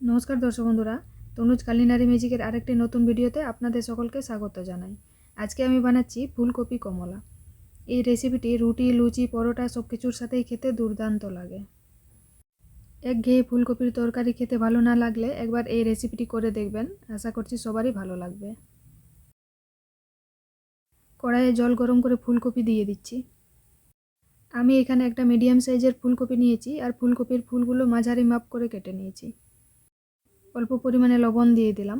নমস্কার দর্শক বন্ধুরা, তনুজ কালিনারি ম্যাজিকের আরেকটি নতুন ভিডিওতে আপনাদের সকলকে স্বাগত জানাই। আজকে আমি বানাচ্ছি ফুলকপি কমলা। এই রেসিপিটি রুটি, লুচি, পরোটা সব কিছুর সাথেই খেতে দুর্দান্ত লাগে। এক ঘেয়ে ফুলকপির তরকারি খেতে ভালো না লাগলে একবার এই রেসিপিটি করে দেখবেন। আশা করছি সবারই ভালো লাগবে। কড়াইয়ে জল গরম করে ফুলকপি দিয়ে দিচ্ছি। আমি এখানে একটা মিডিয়াম সাইজের ফুলকপি নিয়েছি আর ফুলকপির ফুলগুলো মাঝারি মাপ করে কেটে নিয়েছি। অল্প পরিমাণে লবণ দিয়ে দিলাম।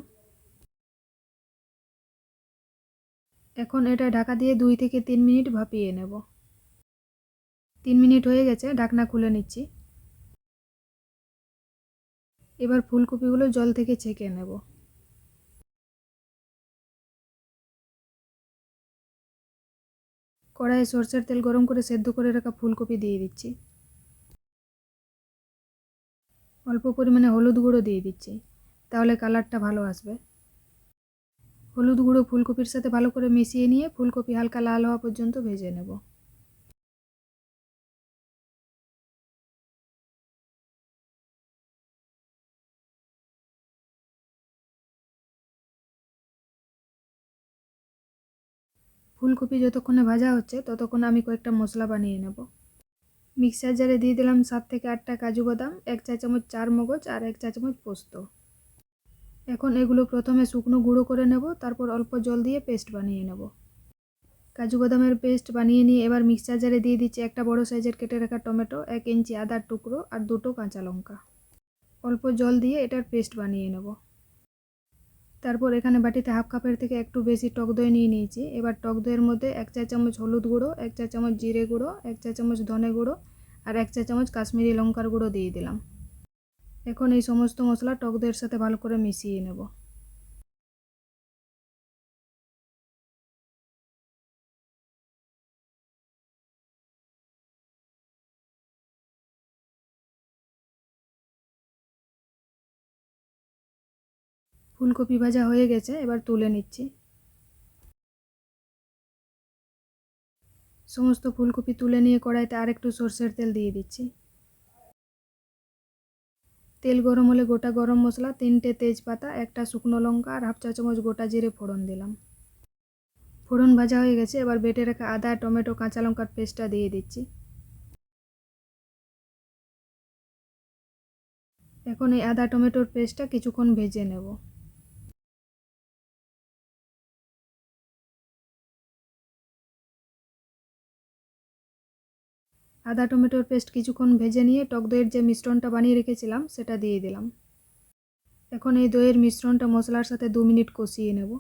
এখন এটা ঢাকা দিয়ে দুই থেকে তিন মিনিট ভাপিয়ে নেব। তিন মিনিট হয়ে গেছে, ঢাকনা খুলে নিচ্ছি। এবার ফুলকপিগুলো জল থেকে ছেঁকে নেব। কড়াইয়ে সরষের তেল গরম করে সেদ্ধ করে রাখা ফুলকপি দিয়ে দিচ্ছি। অল্প পরিমাণে হলুদ গুঁড়ো দিয়ে দিচ্ছি। তাহলে কালারটা ভালো আসবে। হলুদ গুঁড়ো ফুলকপির সাথে ভালো করে মিশিয়ে নিয়ে ফুলকপি হালকা লাল হওয়া পর্যন্ত ভেজে নেব। ফুলকপি যতক্ষণে ভাজা হচ্ছে, ততক্ষণ আমি কয়েকটা মশলা বানিয়ে নেব। মিক্সার জারে দিয়ে দিলাম সাত থেকে আটটা কাজু বাদাম, এক চা চামচ চার মগজ আর এক চা চামচ পোস্ত। এখন এগুলো প্রথমে শুকনো গুঁড়ো করে নেব, তারপর অল্প জল দিয়ে পেস্ট বানিয়ে নেব। কাজু বাদামের পেস্ট বানিয়ে নিয়ে এবার মিক্সার জারে দিয়ে দিচ্ছি একটা বড় সাইজের কেটে রাখা টমেটো, এক ইঞ্চি আদার টুকরো আর দুটো কাঁচা লঙ্কা। অল্প জল দিয়ে এটার পেস্ট বানিয়ে নেব। তারপর এখানে বাটিতে হাফ কাপের থেকে একটু বেশি টক দই নিয়ে নিয়েছি। এবার টক দইয়ের মধ্যে এক চা চামচ হলুদ গুঁড়ো, এক চা চামচ জিরে গুঁড়ো, এক চা চামচ ধনে গুঁড়ো আর এক চা চামচ কাশ্মীরি লঙ্কার গুঁড়ো দিয়ে দিলাম। এখন এই সমস্ত মশলা টক দইয়ের সাথে ভালো করে মিশিয়ে নেব। ফুলকপি ভাজা হয়ে গেছে, এবার তুলে নিচ্ছি। সমস্ত ফুলকপি তুলে নিয়ে কড়াইতে আরেকটু সর্ষের তেল দিয়ে দিচ্ছি। তেল গরম হলে গোটা গরম মশলা, তিনটে তেজপাতা, একটা শুকনো লঙ্কা আর হাফ চা চামচ গোটা জিরে ফোড়ন দিলাম। ফোড়ন ভাজা হয়ে গেছে, এবার বেটে রাখা আদা, টমেটো, কাঁচা লঙ্কার পেস্টটা দিয়ে দিচ্ছি। এখন এই আদা, টমেটোর পেস্টটা কিছুক্ষণ ভেজে নেব। আদা টমেটোর পেস্ট কিছুক্ষণ ভেজে নিয়ে টক দইয়ের যে মিশ্রণটা বানিয়ে রেখেছিলাম, সেটা দিয়ে দিলাম। এখন এই দইয়ের মিশ্রণটা মশলার সাথে দু মিনিট কষিয়ে নেব।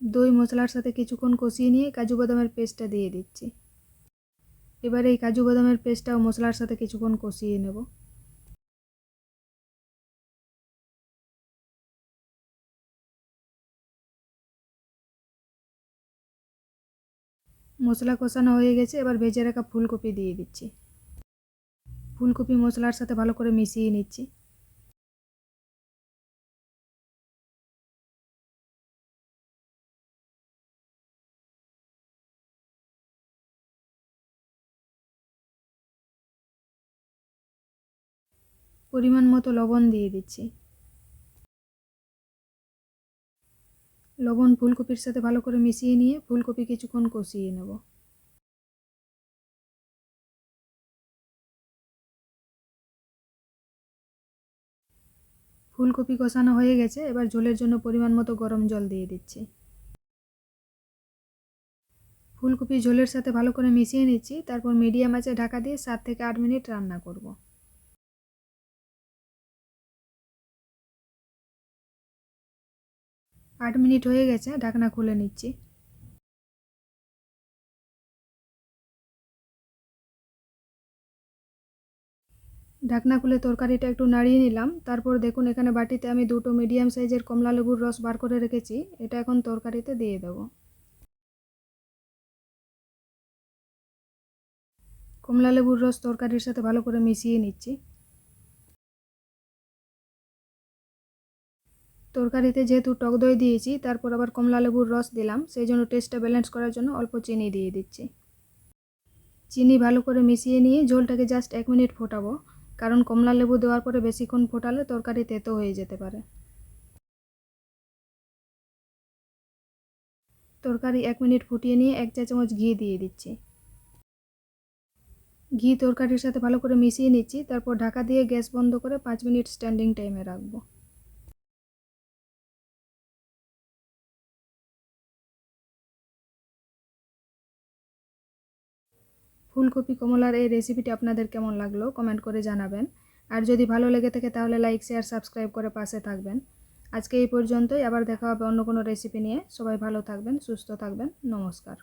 দই মশলার সাথে কিছুক্ষণ কষিয়ে নিয়ে কাজু বাদামের পেস্টটা দিয়ে দিচ্ছি। এবার এই কাজু বাদামের পেস্টটাও মশলার সাথে কিছুক্ষণ কষিয়ে নেব। মশলা কষানো হয়ে গেছে, এবার ভেজে রাখা ফুলকপি দিয়ে দিচ্ছি। ফুলকপি মশলার সাথে ভালো করে মিশিয়ে নিচ্ছি। পরিমাণ মতো লবণ দিয়ে দিচ্ছি। লবণ ফুলকপির সাথে ভালো করে মিশিয়ে নিয়ে ফুলকপি কিছুক্ষণ কষিয়ে নেব। ফুলকপি কষানো হয়ে গেছে, এবার ঝোলের জন্য পরিমাণ মতো গরম জল দিয়ে দিচ্ছি। ফুলকপি ঝোলের সাথে ভালো করে মিশিয়ে নিচ্ছি, তারপর মিডিয়াম আঁচে ঢাকা দিয়ে সাত থেকে আট মিনিট রান্না করব। আট মিনিট হয়ে গেছে, ঢাকনা খুলে নিচ্ছি। ঢাকনা খুলে তরকারিটা একটু নাড়িয়ে নিলাম। তারপর দেখুন, এখানে বাটিতে আমি দুটো মিডিয়াম সাইজের কমলা লেবুর রস বার করে রেখেছি। এটা এখন তরকারিতে দিয়ে দেবো। কমলা লেবুর রস তরকারির সাথে ভালো করে মিশিয়ে নিচ্ছি। তরকারিতে যেহেতু টক দই দিয়েছি, তারপর আবার কমলা লেবুর রস দিলাম, সেই জন্য টেস্টটা ব্যালেন্স করার জন্য অল্প চিনি দিয়ে দিচ্ছি। চিনি ভালো করে মিশিয়ে নিয়ে ঝোলটাকে জাস্ট এক মিনিট ফোটাবো, কারণ কমলা লেবু দেওয়ার পরে বেশিক্ষণ ফোটালে তরকারি তেতো হয়ে যেতে পারে। তরকারি এক মিনিট ফুটিয়ে নিয়ে এক চা চামচ ঘি দিয়ে দিচ্ছি। ঘি তরকারির সাথে ভালো করে মিশিয়ে নিচ্ছি, তারপর ঢাকা দিয়ে গ্যাস বন্ধ করে পাঁচ মিনিট স্ট্যান্ডিং টাইমে রাখব। ফুলকপি, কমলার এই রেসিপিটি আপনাদের কেমন লাগল কমেন্ট করে জানাবেন। আর যদি ভালো লেগে থাকে তাহলে লাইক শেয়ার সাবস্ক্রাইব করে পাশে থাকবেন। আজকে এই পর্যন্তই, আবার দেখা হবে অন্য কোনো রেসিপি নিয়ে। সবাই ভালো থাকবেন, সুস্থ থাকবেন। নমস্কার।